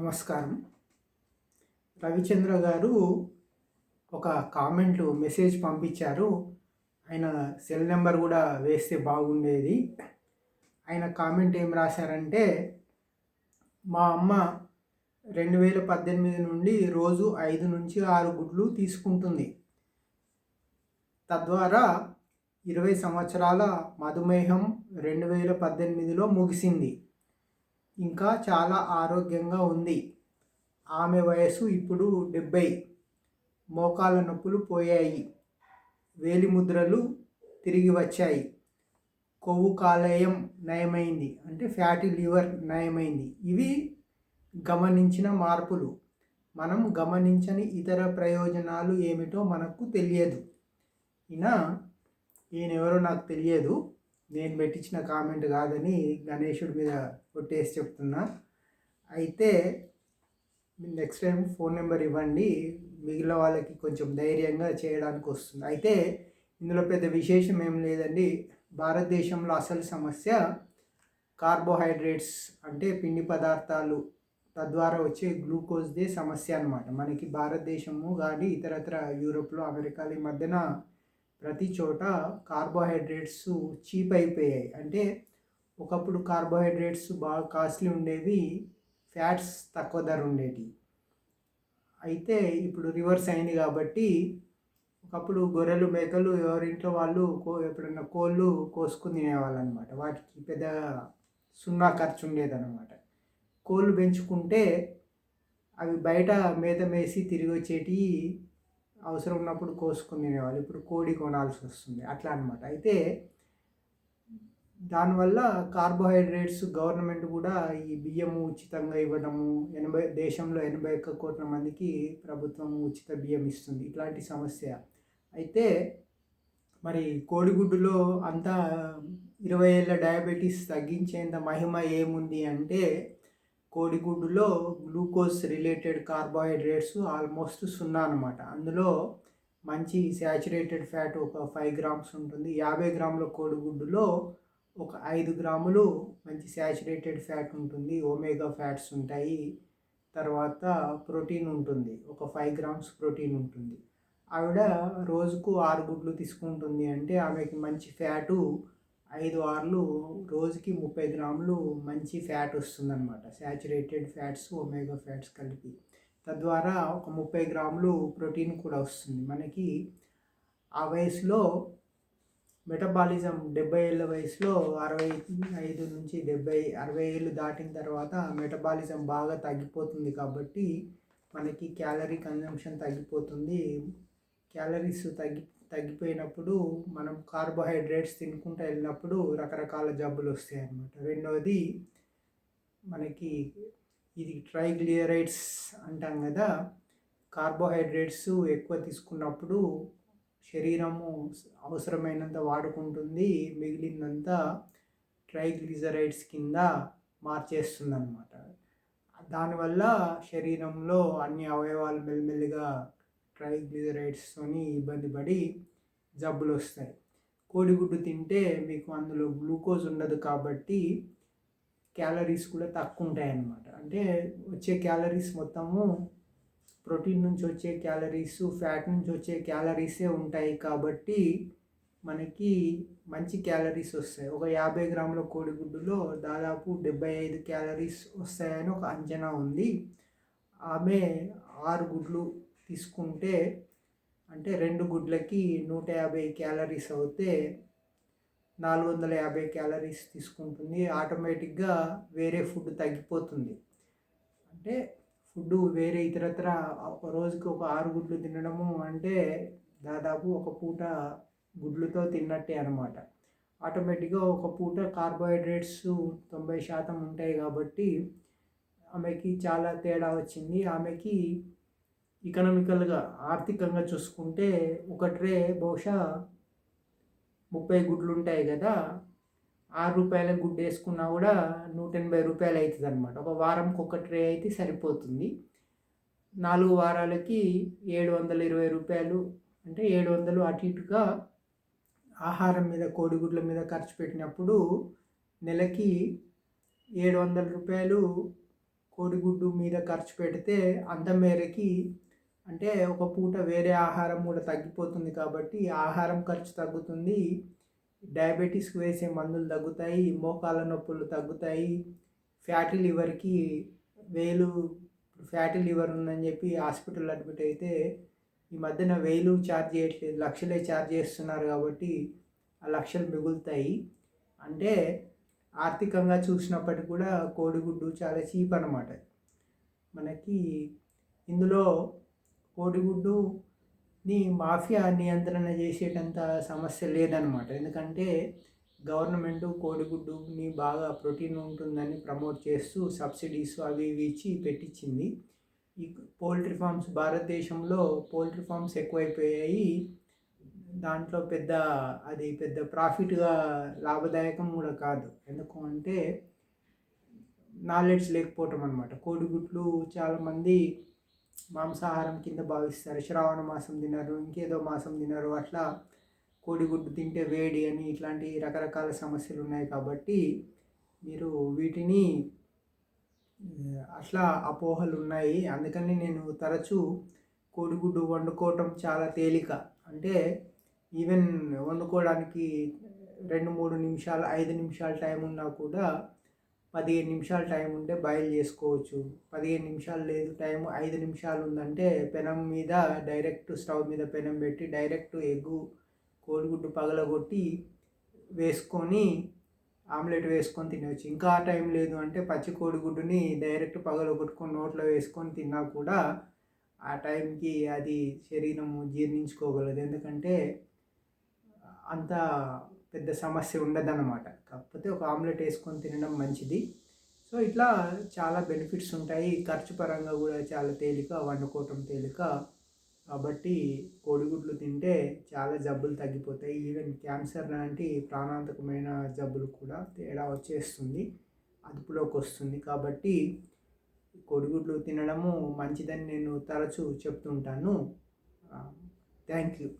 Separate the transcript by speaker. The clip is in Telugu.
Speaker 1: నమస్కారం. రవిచంద్ర గారు ఒక కామెంట్ మెసేజ్ పంపించారు. ఆయన సెల్ నెంబర్ కూడా వేస్తే బాగుండేది. ఆయన కామెంట్ ఏం రాశారంటే మా అమ్మ రెండు వేల పద్దెనిమిది నుండి రోజు ఐదు నుంచి ఆరు గుడ్లు తీసుకుంటుంది. తద్వారా ఇరవై సంవత్సరాల మధుమేహం రెండు వేల పద్దెనిమిదిలో ముగిసింది. ఇంకా చాలా ఆరోగ్యంగా ఉంది. ఆమె వయసు ఇప్పుడు డెబ్బై. మోకాల నొప్పులు పోయాయి. వేలిముద్రలు తిరిగి వచ్చాయి. కొవ్వు కాలేయం నయమైంది. అంటే ఫ్యాటీ లివర్ నయమైంది. ఇవి గమనించిన మార్పులు. మనం గమనించని ఇతర ప్రయోజనాలు ఏమిటో మనకు తెలియదు. ఈయన ఈయనెవరో నాకు తెలియదు. నేను పెట్టించిన కామెంట్ కాదని గణేషుడి మీద కొట్టేసి చెప్తున్నా. అయితే నెక్స్ట్ టైం ఫోన్ నెంబర్ ఇవ్వండి. మిగిలిన వాళ్ళకి కొంచెం ధైర్యంగా చేయడానికి వస్తుంది. అయితే ఇందులో పెద్ద విశేషం ఏం లేదండి. భారతదేశంలో అసలు సమస్య కార్బోహైడ్రేట్స్ అంటే పిండి పదార్థాలు తద్వారా వచ్చే గ్లూకోజ్దే సమస్య అనమాట మనకి భారతదేశము కానీ ఇతరత్ర యూరోప్లో అమెరికాలో ఈ మధ్యన ప్రతి చోట కార్బోహైడ్రేట్స్ చీప్ అయిపోయాయి. అంటే ఒకప్పుడు కార్బోహైడ్రేట్స్ బాగా కాస్ట్లీ ఉండేవి ఫ్యాట్స్ తక్కువ ధర ఉండేవి. అయితే ఇప్పుడు రివర్స్ అయింది కాబట్టి ఒకప్పుడు గొర్రెలు మేకలు ఎవరింట్లో వాళ్ళు కో ఎప్పుడన్నా కోళ్ళు కోసుకుని తినేవాళ్ళు అనమాట వాటికి పెద్ద సున్నా ఖర్చు ఉండేదన్నమాట కోళ్ళు పెంచుకుంటే అవి బయట మేత మేసి తిరిగి వచ్చేటి అవసరం ఉన్నప్పుడు కోసుకుని తినేవాళ్ళు. ఇప్పుడు కోడి కొనాల్సి వస్తుంది. అట్లా అనమాట అయితే దానివల్ల కార్బోహైడ్రేట్స్ గవర్నమెంట్ కూడా ఈ బియ్యము ఉచితంగా ఇవ్వడము ఎనభై దేశంలో ఎనభై ఒక్క కోట్ల మందికి ప్రభుత్వం ఉచిత బియ్యం ఇస్తుంది. ఇట్లాంటి సమస్య. అయితే మరి కోడిగుడ్డులో అంతా ఇరవై ఏళ్ళ డయాబెటీస్ తగ్గించేంత మహిమ ఏముంది అంటే కోడిగుడ్డులో గ్లూకోజ్ రిలేటెడ్ కార్బోహైడ్రేట్స్ ఆల్మోస్ట్ సున్నా అనమాట అందులో మంచి శాచురేటెడ్ ఫ్యాట్ ఒక ఫైవ్ గ్రామ్స్ ఉంటుంది. యాభై గ్రాముల కోడిగుడ్డులో ఒక ఐదు గ్రాములు మంచి శాచురేటెడ్ ఫ్యాట్ ఉంటుంది. ఒమేగా ఫ్యాట్స్ ఉంటాయి. తర్వాత ప్రోటీన్ ఉంటుంది. ఒక ఫైవ్ గ్రామ్స్ ప్రోటీన్ ఉంటుంది. ఆవిడ రోజుకు ఆరు గుడ్లు తీసుకుంటుంది అంటే ఆమెకి మంచి ఫ్యాటు ఐదు ఆర్లు రోజుకి ముప్పై గ్రాములు మంచి ఫ్యాట్ వస్తుందన్నమాట. శాచురేటెడ్ ఫ్యాట్స్ ఒమేగా ఫ్యాట్స్ కలిపి. తద్వారా ఒక ముప్పై గ్రాములు ప్రోటీన్ కూడా వస్తుంది. మనకి ఆ వయసులో మెటబాలిజం డెబ్బై ఏళ్ళ వయసులో అరవై ఐదు నుంచి డెబ్బై అరవై ఏళ్ళు దాటిన తర్వాత మెటబాలిజం బాగా తగ్గిపోతుంది కాబట్టి మనకి క్యాలరీ కన్జంప్షన్ తగ్గిపోతుంది. క్యాలరీస్ తగ్గి తగ్గిపోయినప్పుడు మనం కార్బోహైడ్రేట్స్ తినుకుంటూ వెళ్ళినప్పుడు రకరకాల జబ్బులు వస్తాయి అన్నమాట. రెండవది మనకి ఇది ట్రైగ్లియరైడ్స్ అంటాం కదా కార్బోహైడ్రేట్స్ ఎక్కువ తీసుకున్నప్పుడు శరీరము అవసరమైనంత వాడుకుంటుంది మిగిలినంత ట్రైగ్లిజరైడ్స్ కింద మార్చేస్తుంది అనమాట దానివల్ల శరీరంలో అన్ని అవయవాలు మెల్లిమెల్లిగా ట్రైగ్లిజరైడ్స్తోని ఇబ్బంది పడి జబ్బులు వస్తాయి. కోడిగుడ్డు తింటే మీకు అందులో గ్లూకోజ్ ఉండదు కాబట్టి క్యాలరీస్ కూడా తక్కువ ఉంటాయి అన్నమాట అంటే వచ్చే క్యాలరీస్ మొత్తము ప్రోటీన్ నుంచి వచ్చే క్యాలరీస్ ఫ్యాట్ నుంచి వచ్చే క్యాలరీసే ఉంటాయి కాబట్టి మనకి మంచి క్యాలరీస్ వస్తాయి. ఒక యాభై గ్రాముల కోడిగుడ్డులో దాదాపు డెబ్బై ఐదు క్యాలరీస్ వస్తాయని ఒక అంచనా ఉంది. ఆమె ఆరు గుడ్లు తీసుకుంటే అంటే రెండు గుడ్లకి నూట యాభై క్యాలరీస్ అవుతే నాలుగు వందల యాభై క్యాలరీస్ తీసుకుంటుంది. ఆటోమేటిక్గా వేరే ఫుడ్ తగ్గిపోతుంది. అంటే ఫుడ్ వేరే ఇతరత్ర ఒక రోజుకి ఒక ఆరు గుడ్లు తినడము అంటే దాదాపు ఒక పూట గుడ్లతో తిన్నట్టే అనమాట ఆటోమేటిక్గా ఒక పూట కార్బోహైడ్రేట్స్ తొంభై శాతం ఉంటాయి కాబట్టి ఆమెకి చాలా తేడా వచ్చింది. ఆమెకి ఎకనామికల్గా ఆర్థికంగా చూసుకుంటే ఒక ట్రే బహుశా ముప్పై గుడ్లు ఉంటాయి కదా. ఆరు రూపాయల గుడ్డు వేసుకున్నా కూడా నూట ఎనభై రూపాయలు అవుతుంది అనమాట ఒక వారంకి ఒక ట్రే అయితే సరిపోతుంది. నాలుగు వారాలకి ఏడు వందల ఇరవై రూపాయలు అంటే ఏడు వందలు అటు ఇటుగా ఆహారం మీద కోడిగుడ్ల మీద ఖర్చు పెట్టినప్పుడు నెలకి ఏడు వందల రూపాయలు కోడిగుడ్డు మీద ఖర్చు పెడితే అంత మేరకి అంటే ఒక పూట వేరే ఆహారం కూడా తగ్గిపోతుంది కాబట్టి ఆహారం ఖర్చు తగ్గుతుంది. డయాబెటీస్కి వేసే మందులు తగ్గుతాయి మోకాళ్ళ నొప్పులు తగ్గుతాయి ఫ్యాటీ లివర్కి వేలు ఫ్యాటీ లివర్ ఉందని చెప్పి హాస్పిటల్ అడ్మిట్ అయితే ఈ మధ్యన వేలు ఛార్జ్ చేయట్లేదు లక్షలే ఛార్జ్ చేస్తున్నారు కాబట్టి ఆ లక్షలు మిగులుతాయి. అంటే ఆర్థికంగా చూసినప్పటికి కూడా కోడిగుడ్డు చాలా చీప్ అనమాట మనకి ఇందులో కోడిగుడ్డుని మాఫియా నియంత్రణ చేసేటంత సమస్య లేదనమాట. ఎందుకంటే గవర్నమెంట్ కోడిగుడ్డుని బాగా ప్రోటీన్ ఉంటుందని ప్రమోట్ చేస్తూ సబ్సిడీస్ అవి ఇవి ఇచ్చి పెట్టించింది ఈ పోల్ట్రీ ఫార్మ్స్ భారతదేశంలో పోల్ట్రీ ఫార్మ్స్ ఎక్కువైపోయాయి. దాంట్లో పెద్ద అది పెద్ద ప్రాఫిట్గా లాభదాయకం కూడా కాదు. ఎందుకు అంటే నాలెడ్జ్ లేకపోవటం అనమాట కోడిగుడ్లు చాలామంది మాంసాహారం కింద భావిస్తారు. శ్రావణ మాసం తినరు ఇంకేదో మాసం తినరు. అట్లా కోడిగుడ్డు తింటే వేడి అని ఇట్లాంటి రకరకాల సమస్యలు ఉన్నాయి కాబట్టి మీరు వీటిని అట్లా అపోహలు ఉన్నాయి. అందుకని నేను తరచూ కోడిగుడ్డు వండుకోవటం చాలా తేలిక. అంటే ఈవెన్ వండుకోవడానికి రెండు మూడు నిమిషాలు ఐదు నిమిషాల టైం ఉన్నా కూడా పదిహేను నిమిషాలు టైం ఉంటే బాయిల్ చేసుకోవచ్చు. పదిహేను నిమిషాలు లేదు టైం ఐదు నిమిషాలు ఉందంటే పెనం మీద డైరెక్ట్ స్టవ్ మీద పెనం పెట్టి డైరెక్ట్ ఎగ్గు కోడిగుడ్డు పగలగొట్టి వేసుకొని ఆమ్లెట్ వేసుకొని తినవచ్చు. ఇంకా ఆ టైం లేదు అంటే పచ్చి కోడిగుడ్డుని డైరెక్ట్ పగలగొట్టుకొని నోట్లో వేసుకొని తిన్నా కూడా ఆ టైంకి అది శరీరము జీర్ణించుకోగలదు. ఎందుకంటే అంత పెద్ద సమస్య ఉండదన్నమాట. కాకపోతే ఒక ఆమ్లెట్ వేసుకొని తినడం మంచిది. సో ఇట్లా చాలా బెనిఫిట్స్ ఉంటాయి. ఖర్చు పరంగా కూడా చాలా తేలిక వండుకోవటం తేలిక. కాబట్టి కోడిగుడ్లు తింటే చాలా జబ్బులు తగ్గిపోతాయి. ఈవెన్ క్యాన్సర్ లాంటి ప్రాణాంతకమైన జబ్బులు కూడా తేడా వచ్చేస్తుంది. అదుపులోకి వస్తుంది. కాబట్టి కోడిగుడ్లు తినడము మంచిదని నేను తరచూ చెప్తుంటాను. Thank you.